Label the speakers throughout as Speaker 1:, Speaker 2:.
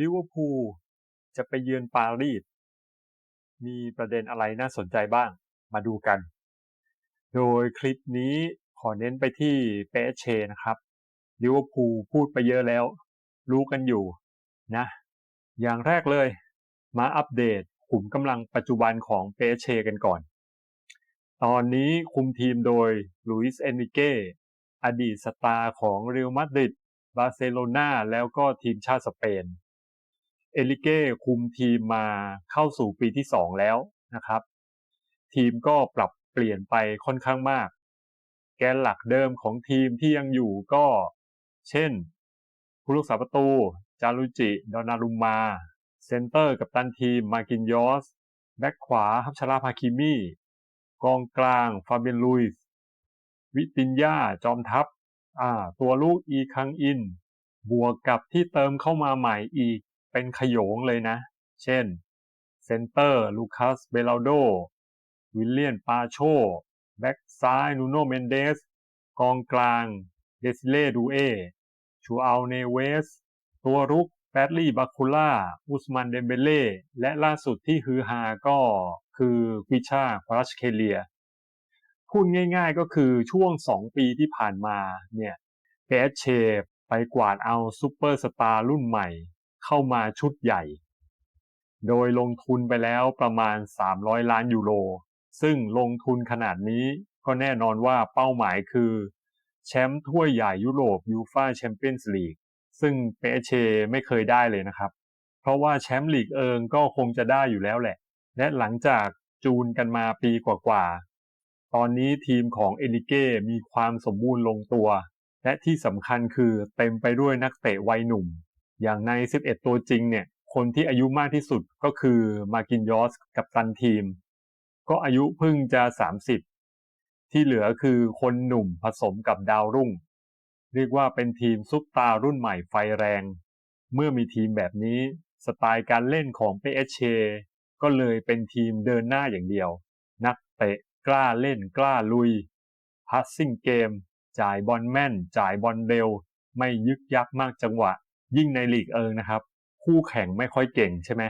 Speaker 1: ลิเวอร์พูลจะไปเยือนปารีส มีประเด็นอะไรน่าสนใจบ้าง มาดูกัน โดยคลิปนี้ขอเน้นไปที่เปเชนะครับลิเวอร์พูลพูดไปเยอะแล้ว รู้กันอยู่นะ อย่างแรกเลย มาอัปเดตขุมกำลังปัจจุบันของเปเชกันก่อน ตอนนี้คุมทีมโดยลุยส์เอนิเกอดีตสตาร์ของเรอัลมาดริดบาร์เซโลนาแล้วก็ทีมชาติสเปน เอลิเก้คุมทีมมาเข้าสู่ปีที่ 2 แล้วนะครับ ทีมก็ปรับเปลี่ยนไปค่อนข้างมาก แกนหลักเดิมของทีมที่ยังอยู่ก็ เช่น ผู้รักษาประตู จารุจิ ดอนารุมมา เซนเตอร์กับตันทีม มากินยอส แบ็กขวาฮับชาราพาคิมี่ กองกลาง ฟาเบียนลุยส์วิตินยาจอมทัพ อ่า ตัวลูกอีคังอิน บวกกับที่เติมเข้ามาใหม่อีก เป็นขโยงเลยนะ เช่น เซนเตอร์ลูคัสเบลาโด วิลเลียนปาโช แบ็กซ้ายนูโนเมนเดส กองกลางเดซิเล่ดูเอ ชูอัลเนเวส ตัวรุกแบดลี่บาคูล่า อุสมันเดมเบเล่ และล่าสุดที่ฮือฮาก็คือวิชาควารัชเคเลีย พูดง่ายๆก็คือช่วง 2 ปีที่ผ่านมาเนี่ยเปเชไปกวาดเอาซูเปอร์สตาร์รุ่นใหม่ เข้ามาชุดใหญ่ โดยลงทุนไปแล้วประมาณ 300 ล้านยูโร ซึ่งลงทุนขนาดนี้ก็แน่นอนว่าเป้าหมายคือ แชมป์ถ้วยใหญ่ยุโรปยูฟาแชมเปี้ยนส์ลีกซึ่งเปเชไม่เคยได้เลยนะครับ เพราะว่าแชมป์ลีกเอิงก็คงจะได้อยู่แล้วแหละ และหลังจากจูนกันมาปีกว่าๆ ตอนนี้ทีมของเอลิเก้มีความสมบูรณ์ลงตัว และที่สำคัญคือเต็มไปด้วยนักเตะวัยหนุ่ม อย่างใน 11 ตัวจริงเนี่ยคนที่อายุมากที่สุดก็คือมากินยอสกับตันทีม ก็อายุเพิ่งจะ 30 ที่เหลือคือคนหนุ่มผสมกับดาวรุ่ง เรียกว่าเป็นทีมซุปตารุ่นใหม่ไฟแรง เมื่อมีทีมแบบนี้สไตล์การเล่นของเปเชก็เลยเป็นทีมเดินหน้าอย่างเดียว นักเตะกล้าเล่นกล้าลุยพัสซิ่งเกม จ่ายบอลแม่น จ่ายบอลเร็ว ไม่ยึกยักมากจังหวะ ยิ่งในลีกเอิงนะครับ คู่แข่งไม่ค่อยเก่งใช่ไหม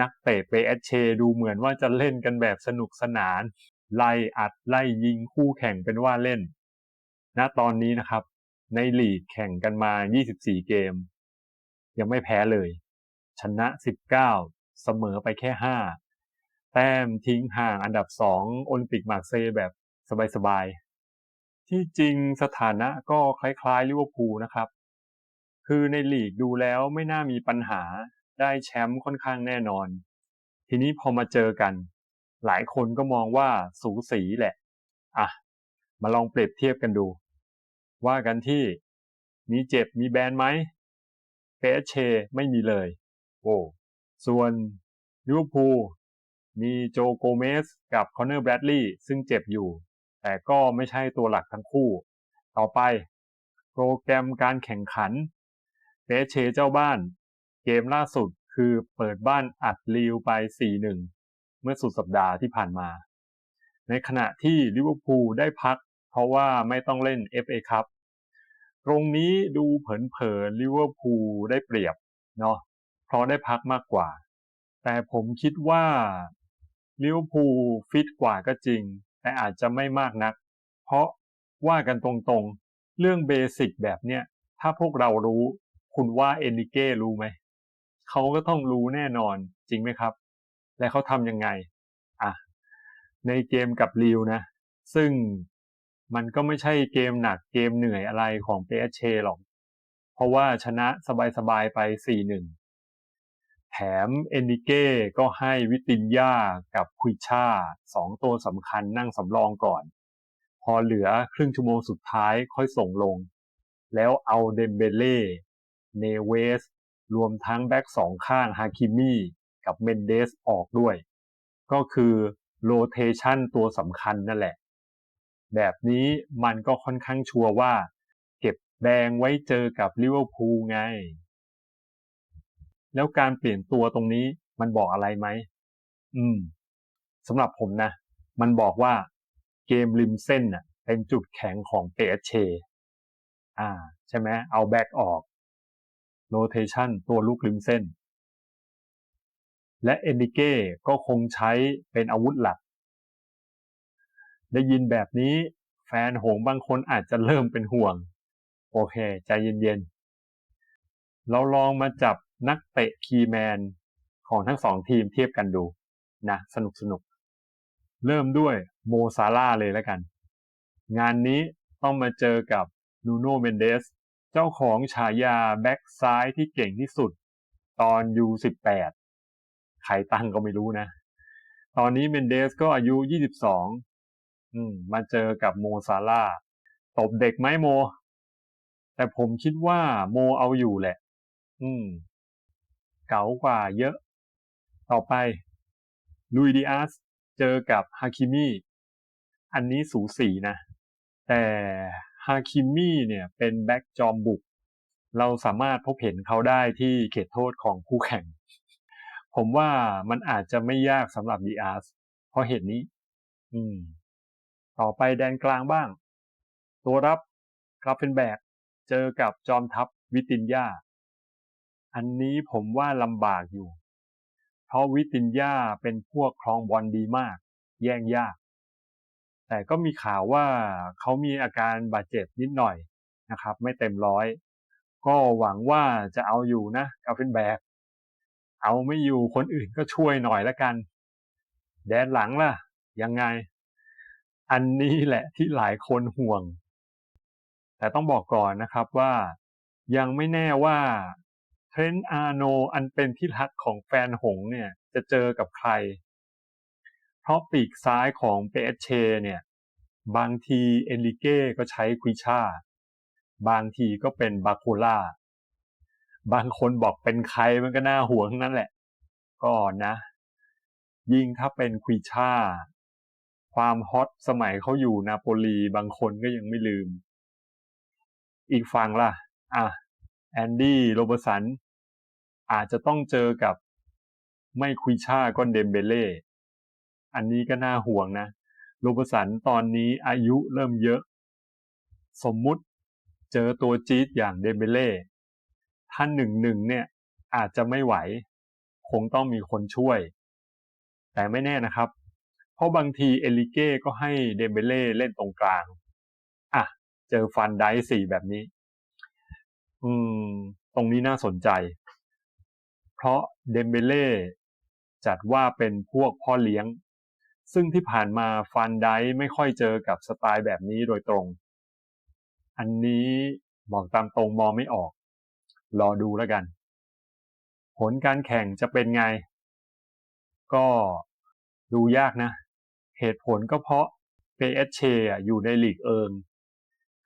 Speaker 1: นักเตะเปเชดูเหมือนว่าจะเล่นกันแบบสนุกสนาน ไล่อัดไล่ยิงคู่แข่งเป็นว่าเล่น ณตอนนี้นะครับ ในลีกแข่งกันมา 24 เกม ยังไม่แพ้เลย ชนะ 19 เสมอไปแค่ 5 แต้มทิ้งห่างอันดับ 2 โอลิมปิกมาร์เซย์แบบสบายๆที่จริงสถานะก็คล้ายๆลิเวอร์พูลนะครับ คือในลีกดูแล้วไม่น่ามีปัญหาได้แชมป์ค่อนข้างแน่นอน ทีนี้พอมาเจอกัน หลายคนก็มองว่าสูสีแหละ อะ มาลองเปรียบเทียบกันดู ว่ากันที่มีเจ็บมีแบนไหมเปเชไม่มีเลย โอ้ส่วนลิเวอร์พูลมีโจโกเมสกับคอนเนอร์แบรดลีย์ซึ่งเจ็บอยู่ แต่ก็ไม่ใช่ตัวหลักทั้งคู่ ต่อไป โปรแกรมการแข่งขัน เปเชเจ้าบ้าน เกมล่าสุดคือเปิดบ้านอัดลีวไป 4-1 เมื่อสุดสัปดาห์ที่ผ่านมา ในขณะที่ลิเวอร์พูลได้พัก เพราะว่าไม่ต้องเล่น FA คัพตรงนี้ดูเผินๆลิเวอร์พูลได้เปรียบเนาะเพราะได้พักมากกว่า แต่ผมคิดว่าลิเวอร์พูลฟิตกว่าก็จริง แต่อาจจะไม่มากนัก เพราะว่ากันตรงๆ เรื่องเบสิกแบบเนี้ยถ้าพวกเรารู้ คุณว่าเอนิเก้รู้ไหม เขาก็ต้องรู้แน่นอนจริงไหมครับ และเขาทำยังไง อะ ในเกมกับลิวนะ ซึ่งมันก็ไม่ใช่เกมหนักเกมเหนื่อยอะไรของเปเชหรอก เพราะว่าชนะสบายๆไป 4-1 แถมเอนดิเก้ก็ให้วิตินยากับคุยชาสองตัวสำคัญนั่งสำรองก่อน พอเหลือครึ่งชั่วโมงสุดท้ายค่อยส่งลง แล้วเอาเดมเบเล่ เนเวส รวมทั้งแบ็กสองข้างฮาคิมี่กับเมนเดสออกด้วย ก็คือโรเทชันตัวสำคัญนั่นแหละ แบบนี้มันก็ค่อนข้างชัวร์ว่า เก็บแดงไว้เจอกับลิเวอร์พูลไง แล้วการเปลี่ยนตัวตรงนี้มันบอกอะไรไหม อืมสำหรับผมนะ มันบอกว่าเกมริมเส้นน่ะเป็นจุดแข็งของเปเชอ่า ใช่ไหมเอาแบ็กออก โรเทชันตัวลูกริมเส้น และเอนริเก้ก็คงใช้เป็นอาวุธหลัก ได้ยินแบบนี้แฟนหงบางคนอาจจะเริ่มเป็นห่วง โอเค ใจเย็นๆ เราลองมาจับนักเตะคีแมนของทั้งสองทีมเทียบกันดูนะสนุกสนุก เริ่มด้วยโมซาร่าเลยแล้วกัน งานนี้ต้องมาเจอกับนูโนเมนเดส เจ้าของฉายาแบ็กซ้ายที่เก่งที่สุด ตอน U18 ใครตั้งก็ไม่รู้นะ ตอนนี้เมนเดสก็อายุ22อืมมาเจอกับโมซาร่าตบเด็กไหมโม แต่ผมคิดว่าโมเอาอยู่แหละ อืม เก๋ากว่าเยอะ ต่อไปลุยดิอาสเจอกับฮาคิมิอันนี้สูสีนะ แต่ ฮาคิมิเนี่ยเป็นแบ็กจอมบุก เราสามารถพบเห็นเขาได้ที่เขตโทษของคู่แข่ง ผมว่ามันอาจจะไม่ยากสำหรับดีอาร์สเพราะเหตุนี้ อืม ต่อไปแดนกลางบ้าง ตัวรับกราฟเฟนแบกเจอกับจอมทัพวิตินยาอันนี้ผมว่าลำบากอยู่ เพราะวิตินยาเป็นพวกครองบอลดีมาก แย่งยาก แต่ก็มีข่าวว่าเขามีอาการบาดเจ็บนิดหน่อยนะครับ ไม่เต็มร้อย ก็หวังว่าจะเอาอยู่นะกาเฟนแบกเอาไม่อยู่คนอื่นก็ช่วยหน่อยละกัน แดนหลังล่ะ ยังไง อันนี้แหละที่หลายคนห่วง แต่ต้องบอกก่อนนะครับว่ายังไม่แน่ว่าเทรนต์อาโนอันเป็นที่รักของแฟนหงเนี่ยจะเจอกับใคร ราะปีกซ้ายของเปเอเชเนี่ยบางทีเอลิเก้ก็ใช้ควิชาบางทีก็เป็นบาโคล่า บางคนบอกเป็นใครมันก็น่าห่วงทั้งนั้นแหละ ก็นะ ยิ่งถ้าเป็นควิชาความฮอตสมัยเขาอยู่นาโปลีบางคนก็ยังไม่ลืม อีกฝั่งล่ะ อะ แอนดี้โรเบอร์สัน อาจจะต้องเจอกับไม่ควิชาก็เดมเบเล่ อันนี้ก็น่าห่วงนะโรเบอร์สันตอนนี้อายุเริ่มเยอะ สมมุติเจอตัวจี๊ดอย่างเดเบเล่ท่านหนึ่งหนึ่งเนี่ยอาจจะไม่ไหว คงต้องมีคนช่วย แต่ไม่แน่นะครับ เพราะบางทีเอลิเก้ก็ให้เดเบเล่เล่นตรงกลาง อะ เจอฟันไดสี่แบบนี้ อืม ตรงนี้น่าสนใจ เพราะเดเบเล่จัดว่าเป็นพวกพ่อเลี้ยง ซึ่งที่ผ่านมาฟันไดไม่ค่อยเจอกับสไตล์แบบนี้โดยตรง อันนี้บอกตามตรงมองไม่ออก รอดูแล้วกัน ผลการแข่งจะเป็นไง ก็ดูยากนะ เหตุผลก็เพราะเปเอชเชอยู่ในลีกเอิง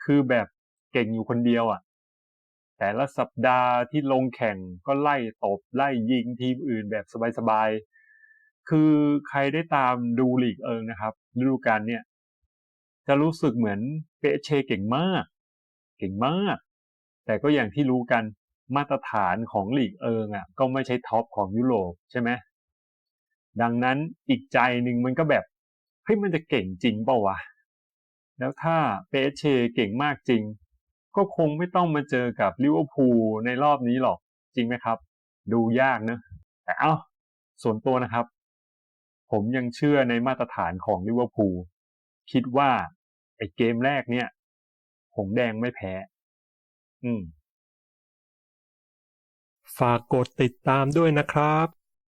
Speaker 1: คือแบบเก่งอยู่คนเดียวอะ แต่ละสัปดาห์ที่ลงแข่งก็ไล่ตบไล่ยิงทีมอื่นแบบสบาย คือใครได้ตามดูลีกเอิงนะครับฤดูกาลเนี่ย จะรู้สึกเหมือนเปเชเก่งมาก เก่งมาก แต่ก็อย่างที่รู้กันมาตรฐานของลีกเอิงอะ ก็ไม่ใช่ท็อปของยุโรปใช่ไหมดังนั้นอีกใจหนึ่งมันก็แบบเฮ้ยมันจะเก่งจริงเปล่าวะแล้วถ้าเปเชเก่งมากจริง ก็คงไม่ต้องมาเจอกับลิเวอร์พูลในรอบนี้หรอกจริงไหมครับ ดูยากเนะแต่เอ้าส่วนตัวนะครับ ผมยังเชื่อในมาตรฐานของลิเวอร์พูลคิดว่าไอ้เกมแรกเนี่ยหงแดงไม่แพ้ อืม
Speaker 2: ฝากกดติดตามด้วยนะครับ